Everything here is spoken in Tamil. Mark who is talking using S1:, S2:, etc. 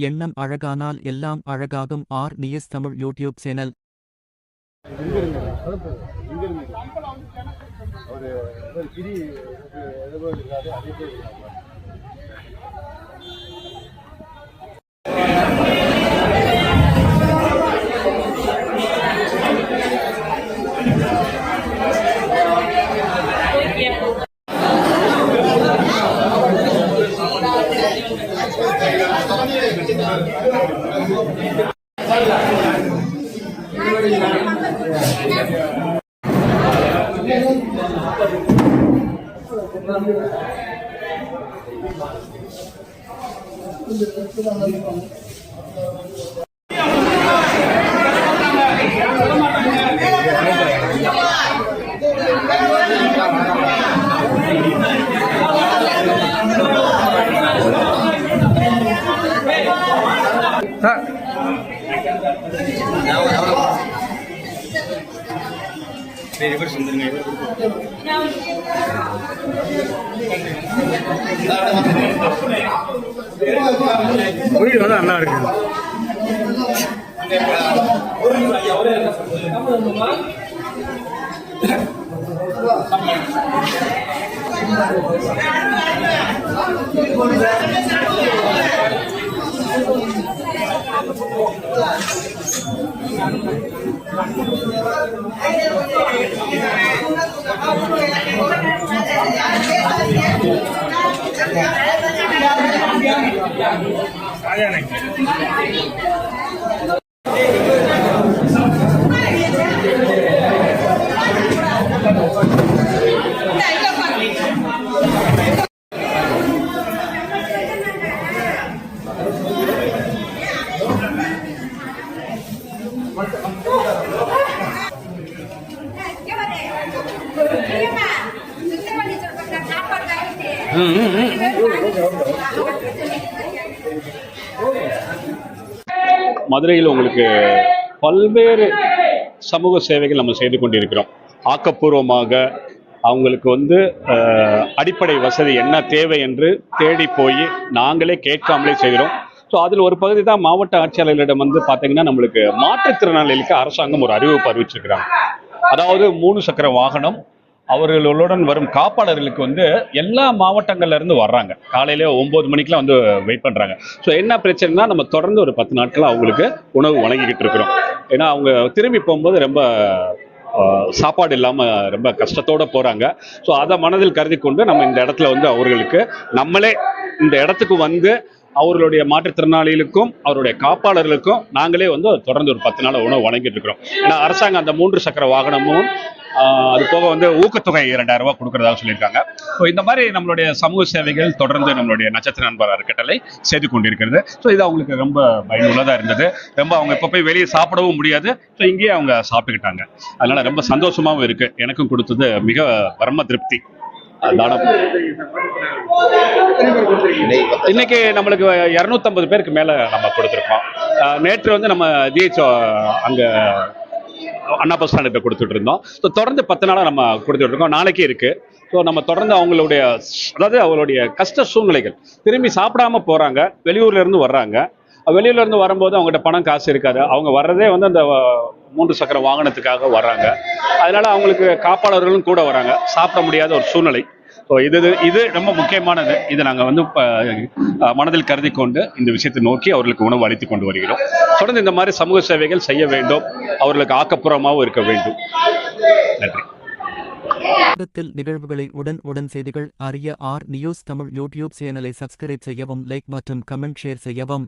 S1: எண்ணம் அழகானால் எல்லாம் அழகாகும் R news Tamil YouTube channel
S2: ஒரு கிரி எதுவும் இருக்காது இருக்காங்க
S3: வீடு வந்து நல்லா இருக்கு. Ayo, nih.
S4: மதுரையில் உங்களுக்கு பல்வேறு சமூக சேவைகள் நம்ம செய்து கொண்டிருக்கிறோம். ஆக்கப்பூர்வமாக அவங்களுக்கு வந்து அடிப்படை வசதி என்ன தேவை என்று தேடி போய் நாங்களே கேட்காமலே செய்கிறோம். ஸோ அதில் ஒரு பகுதி தான் மாவட்ட ஆட்சியாளர்களிடம் வந்து பார்த்தீங்கன்னா நம்மளுக்கு மாற்றுத்திறனாளிகளுக்கு அரசாங்கம் ஒரு அறிவிப்பு அறிவிச்சிருக்கிறாங்க. அதாவது மூணு சக்கர வாகனம் அவர்களுடன் வரும் காப்பாளர்களுக்கு வந்து எல்லா மாவட்டங்கள்ல இருந்து வர்றாங்க. காலையில ஒன்பது மணிக்கெல்லாம் வந்து வெயிட் பண்றாங்க. ஸோ என்ன பிரச்சனைனா நம்ம தொடர்ந்து ஒரு பத்து நாட்கள் அவங்களுக்கு உணவு வழங்கிக்கிட்டு இருக்கிறோம். ஏன்னா அவங்க திரும்பி போகும்போது ரொம்ப சாப்பாடு இல்லாமல் ரொம்ப கஷ்டத்தோட போகிறாங்க ஸோ அதை மனதில் கருதி கொண்டு நம்ம இந்த இடத்துல வந்து அவர்களுக்கு நம்மளே இந்த இடத்துக்கு வந்து அவர்களுடைய மாற்றுத்திறனாளிகளுக்கும் அவருடைய காப்பாளர்களுக்கும் நாங்களே வந்து தொடர்ந்து ஒரு பத்து நாள் உணவு வழங்கிட்டு இருக்கிறோம் ஏன்னா அரசாங்கம் அந்த மூன்று சக்கர வாகனமும் அது போக வந்து ஊக்கத்தொகை இரண்டாயிரம் ரூபாய் கொடுக்கறதாக சொல்லியிருக்காங்க. ஸோ இந்த மாதிரி நம்மளுடைய சமூக சேவைகள் தொடர்ந்து நம்மளுடைய நட்சத்திர நண்பர் அறக்கட்டளை செய்து கொண்டிருக்கிறது. ஸோ இது அவங்களுக்கு ரொம்ப பயனுள்ளதாக இருந்தது. ரொம்ப அவங்க இப்போ போய் வெளியே சாப்பிடவும் முடியாது. ஸோ இங்கேயே அவங்க சாப்பிட்டுக்கிட்டாங்க. அதனால ரொம்ப சந்தோஷமாகவும் இருக்கு. எனக்கும் கொடுத்தது மிக பரம திருப்தி. தானம் இன்னைக்கு நம்மளுக்கு இரநூத்தம்பது பேருக்கு மேல நம்ம கொடுத்துருக்கோம். நேற்று வந்து நம்ம ஜிஹெச் அங்க அண்ணா பஸ் ஸ்டாண்டுக்கு கொடுத்துட்டு இருந்தோம் ஸோ தொடர்ந்து பத்து நாளாக நம்ம கொடுத்துட்டு இருக்கோம் நாளைக்கு இருக்கு. ஸோ நம்ம தொடர்ந்து அவங்களுடைய அதாவது அவங்களுடைய கஷ்ட சூழ்நிலைகள். திரும்பி சாப்பிடாம போறாங்க. வெளியூர்ல இருந்து வர்றாங்க. வெளியில இருந்து வரும்போது அவங்ககிட்ட பணம் காசு இருக்காது. அவங்க வர்றதே வந்து அந்த மூன்று சக்கர வாகனத்துக்காக வர்றாங்க. அதனால அவங்களுக்கு காப்பாளர்களும் கூட வராங்க சாப்பிட முடியாத ஒரு சூழ்நிலை. ஸோ இது இது- இது ரொம்ப முக்கியமானது. இதை நாங்கள் வந்து மனதில் கருதி கொண்டு இந்த விஷயத்தை நோக்கி அவர்களுக்கு உணவு அளித்து கொண்டு வருகிறோம். தொடர்ந்து இந்த மாதிரி சமூக சேவைகள் செய்ய வேண்டும். அவர்களுக்கு ஆக்கப்பூர்வமாகவும் இருக்க வேண்டும். நன்றி.
S1: நிகழ்வுகளை உடன் உடன் செய்திகள் அறிய ஆர் நியூஸ் தமிழ் யூடியூப் சேனலை சப்ஸ்கிரைப் செய்யவும் லைக் மற்றும் கமெண்ட் ஷேர் செய்யவும்.